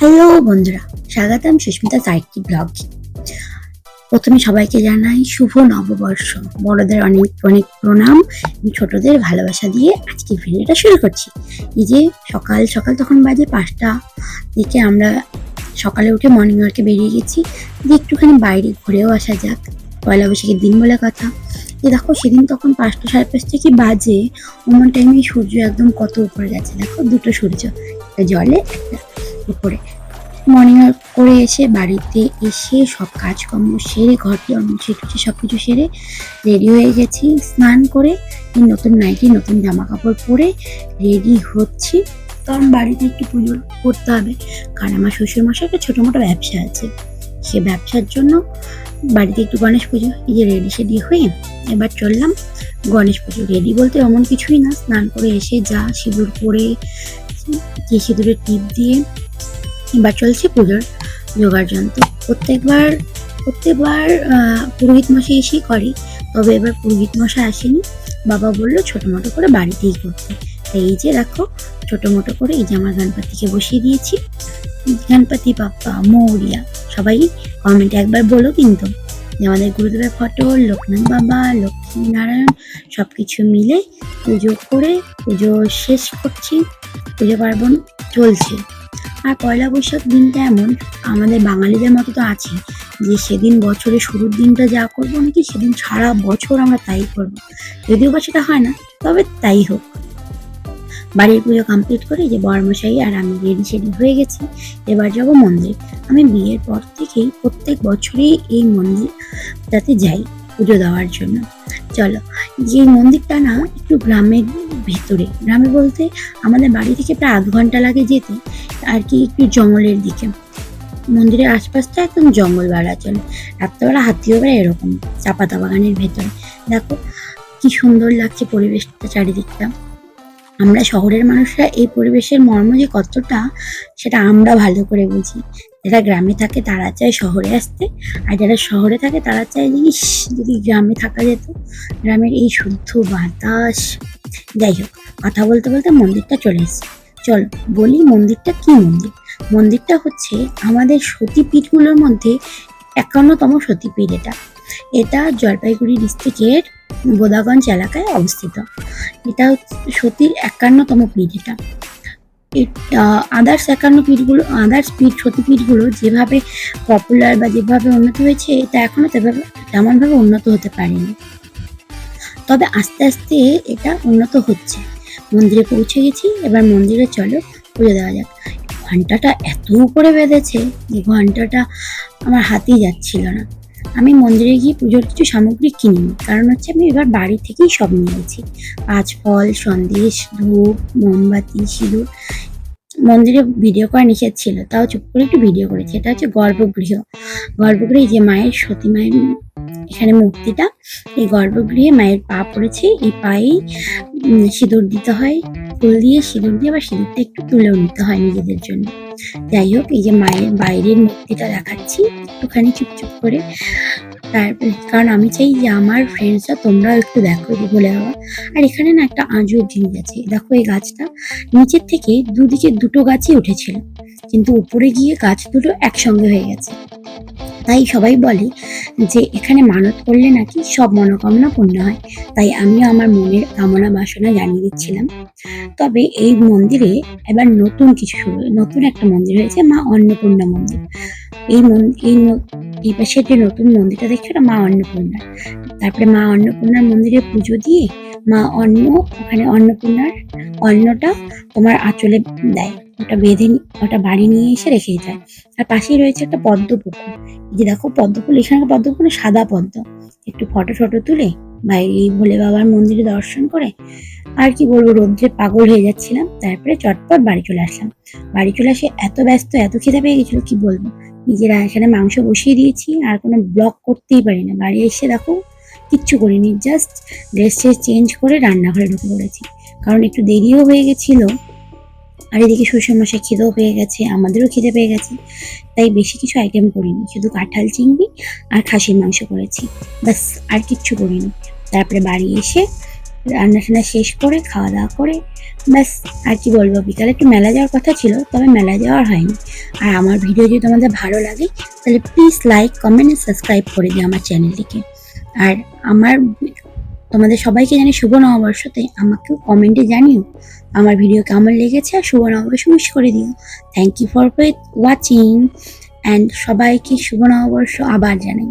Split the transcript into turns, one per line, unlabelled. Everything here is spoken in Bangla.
হ্যালো বন্ধুরা, স্বাগতম সুস্মিতা সাইকি ব্লগ। প্রথমে সবাইকে জানাই শুভ নববর্ষ। বড়দের অনেক অনেক প্রণাম। ছোটদের ভালোবাসা দিয়ে আজকে ভিডিওটা শুরু করছি। এই যে সকাল সকাল তখন বাজে পাঁচটা। দিকে আমরা সকালে উঠে মর্নিং ওয়ার্কে বেরিয়ে গেছি। যে একটুখানি বাইরে ঘুরেও আসা যাক। পয়লা বৈশাখের দিন বলে কথা। যে দেখো, সেদিন তখন পাঁচটা সাড়ে পাঁচটা কি বাজে? অমন টাইমে সূর্য একদম কত উপরে গেছে। দেখো, দুটো সূর্য জলে, একটা উপরে। মর্নিং ওয়াক করে এসে বাড়িতে এসে সব কাজকর্ম সেরে, ঘর মুছে টুছে সব কিছু সেরে রেডি হয়ে গেছি। স্নান করে নতুন নাইটি নতুন জামা কাপড় পরে রেডি হচ্ছি। কারণ বাড়িতে একটু পুজো করতে হবে। কারণ আমার শ্বশুর মশাই একটা ছোটো মোটো ব্যবসা আছে। সে ব্যবসার জন্য বাড়িতে একটু গণেশ পুজো এই যে রেডি সেডি হয়ে এবার চললাম গণেশ পুজো রেডি বলতে এমন কিছুই না। স্নান করে এসে যা সিঁদুর পরে যে সিঁদুরের টিপ দিয়ে এবার চলছে পুজোর যোগার যন্ত্র। প্রত্যেকবার প্রত্যেকবার পুরোহিত মশাই এসেই করে, তবে এবার পুরোহিত মশাই আসেনি। বাবা বলল, ছোটো মোটো করে বাড়িতেই করতে। তাই এই যে দেখো ছোটো মোটো করে এই যে আমার গণপতিকে বসিয়ে দিয়েছি। গণপতি, বাপ্পা, মৌরিয়া, সবাই কমেন্টে একবার বলো কিন্তু যে আমাদের গুরুদেবের ফটো লোকনাথ বাবা, লক্ষ্মী নারায়ণ সব কিছু মিলে পুজো করে পুজো শেষ করছি। পুজো পার্বণ চলছে। আর পয়লা বৈশাখ দিনটা এমন, আমাদের বাঙালিদের মতো তো আছে যে সেদিন বছরের শুরুর দিনটা যা করব নাকি সেদিন সারা বছর আমরা তাই করব। যদিও বা সেটা হয় না, তবে তাই হোক। বাড়ির পুজো কমপ্লিট করে যে বরমশাই আর আমি রেডি সেডি হয়ে গেছি, এবার যাব মন্দির। আমি বিয়ের পর থেকেই প্রত্যেক বছরই এই মন্দিরটাতে যাই পুজো দেওয়ার জন্য। চলো, যে মন্দিরটা না একটু গ্রামের ভিতরে। গ্রামে বলতে, আমাদের বাড়ি থেকে প্রায় আধ ঘণ্টা লাগে যেতে, আর কি একটু জঙ্গলের দিকে। মন্দিরের আশপাশটা একদম জঙ্গল বাড়া চলে। রাত্রেবেলা হাতিও বেড়া এরকম, চাপাতা বাগানের ভেতরে। দেখো, কি সুন্দর লাগছে পরিবেশটা চারিদিকটা। আমরা শহরের মানুষরা এই পরিবেশের মর্ম যে কতটা, সেটা আমরা ভালো করে বুঝি। যারা গ্রামে থাকে তারা চায় শহরে আসতে, আর যারা শহরে থাকে তারা চায় ইস, যদি গ্রামে থাকা যেত, গ্রামের এই শুদ্ধ বাতাস। যাই হোক, কথা বলতে বলতে মন্দিরটা চলে এসেছে। চলো, বলি মন্দিরটা কি মন্দির? মন্দিরটা হচ্ছে আমাদের সতীপীঠগুলোর মধ্যে একান্নতম সতীপীঠ এটা। এটা জলপাইগুড়ি ডিস্ট্রিক্টের বোদাগঞ্জ এলাকায় অবস্থিত। এটা হচ্ছে সতীর একান্নতম পীঠ এটা। আদার্স একান্ন পীঠগুলো আদার্স পীঠ সতীপীঠগুলো যেভাবে পপুলার বা যেভাবে উন্নত হয়েছে, এটা এখনও তেভাবে, তেমনভাবে উন্নত হতে পারেনি। তবে আস্তে আস্তে এটা উন্নত হচ্ছে। মন্দিরে পৌঁছে গেছি, এবার মন্দিরে চলো, পুজো দেওয়া যাক। ঘন্টাটা এত উপরে বেঁধেছে যে ঘন্টাটা আমার হাতেই যাচ্ছিল না। আমি মন্দিরে গিয়ে পুজোর কিছু সামগ্রী কিনিনি। কারণ হচ্ছে আমি এবার বাড়ি থেকেই সব নিয়েছি পাঁচ ফল সন্দেশ, ধূপ, মোমবাতি, সিঁদুর। মন্দিরে ভিডিও করা নিষেধ ছিল, তাও চুপ করে একটু ভিডিও করেছি। এটা হচ্ছে গর্ভগৃহ। গর্ভগৃহে যে মায়ের সতী মায়ের এখানে মূর্তিটা, এই গর্ভগৃহে মায়ের পা পড়েছে, এই পায়েই সিঁদুর দিতে হয়। ফুল দিয়ে সিঁদুর দিয়ে বা সিঁদুরটা একটু তুলেও নিতে হয় নিজেদের জন্য। যাই হোক, এই যে মায়ের, বাইরের মূর্তিটা দেখাচ্ছি, একটুখানি চুপচুপ করে। তারপরে কারণ আমি চাই যে আমার ফ্রেন্ডসরা তোমরাও একটু দেখো যে বলে বাবা আর এখানে না একটা আজব জিনিস আছে, দেখো এই গাছটা। নিচের থেকে দুদিকে দুটো গাছই উঠেছিল, কিন্তু উপরে গিয়ে গাছ দুটো একসঙ্গে হয়ে গেছে। তাই সবাই বলে যে এখানে মানত করলে নাকি সব মনোকামনা পূর্ণ হয়। তাই আমিও আমার মনের কামনা বাসনা জানিয়ে দিচ্ছিলাম। তবে এই মন্দিরে এবার নতুন কিছু শুরু নতুন একটা মন্দির হয়েছে মা অন্নপূর্ণা মন্দির। এই এই এই পাশে যে নতুন মন্দিরটা দেখছ না মা অন্নপূর্ণা। তারপরে মা অন্নপূর্ণার মন্দিরে পুজো দিয়ে মা অন্ন ওখানে অন্নপূর্ণার অন্নটা তোমার আঁচলে দেয়। ওটা বেঁধে ওটা বাড়ি নিয়ে এসে রেখে যায় আর পাশেই রয়েছে একটা পদ্ম পুকুর এই যে দেখো পদ্ম ফুল এখানে পদ্ম ফুল সাদা পদ্ম। একটু ফটো ফটো তুলে বাইরে এই ভোলে বাবার মন্দিরে দর্শন করে আর কি বলব, রোদ্রে পাগল হয়ে যাচ্ছিলাম। তারপরে চটপট বাড়ি চলে আসলাম। বাড়ি চলে আসে এত ব্যস্ত, এত খিদে পেয়ে গেছিল, কি বলব? নিজেরা এখানে মাংস বসিয়ে দিয়েছি, আর কোনো ব্লগ করতেই পারি না। বাড়ি এসে দেখো কিচ্ছু করিনি, জাস্ট ড্রেস চেঞ্জ করে রান্নাঘরে ঢুকে পড়েছি। কারণ একটু দেরিও হয়ে গেছিল আর এদিকে শ্বশুরমশাই খিদেও পেয়ে গেছে, আমাদেরও খিদে পেয়ে গেছে। তাই বেশি কিছু আইটেম করিনি, শুধু কাঁঠাল চিংড়ি আর খাসির মাংস করেছি। ব্যাস, আর কিচ্ছু করিনি। তারপরে বাড়ি এসে রান্না টান্না শেষ করে খাওয়া দাওয়া করে, ব্যাস, আর কি বলব, বিকালে একটু মেলা যাওয়ার কথা ছিল, তবে মেলা যাওয়ার হয়নি। আর আমার ভিডিও যদি তোমাদের ভালো লাগে, তাহলে প্লিজ লাইক কমেন্ট সাবস্ক্রাইব করে দিও আমার চ্যানেলটিকে আর আমার তোমাদের সবাইকে জানি শুভ নববর্ষ, তাই আমাকেও কমেন্টে জানিও। আমার ভিডিও কেমন লেগেছে আর শুভ নববর্ষ মিস করে দিও। Thank you for watching and সবাইকে শুভ নববর্ষ আবার জানাই।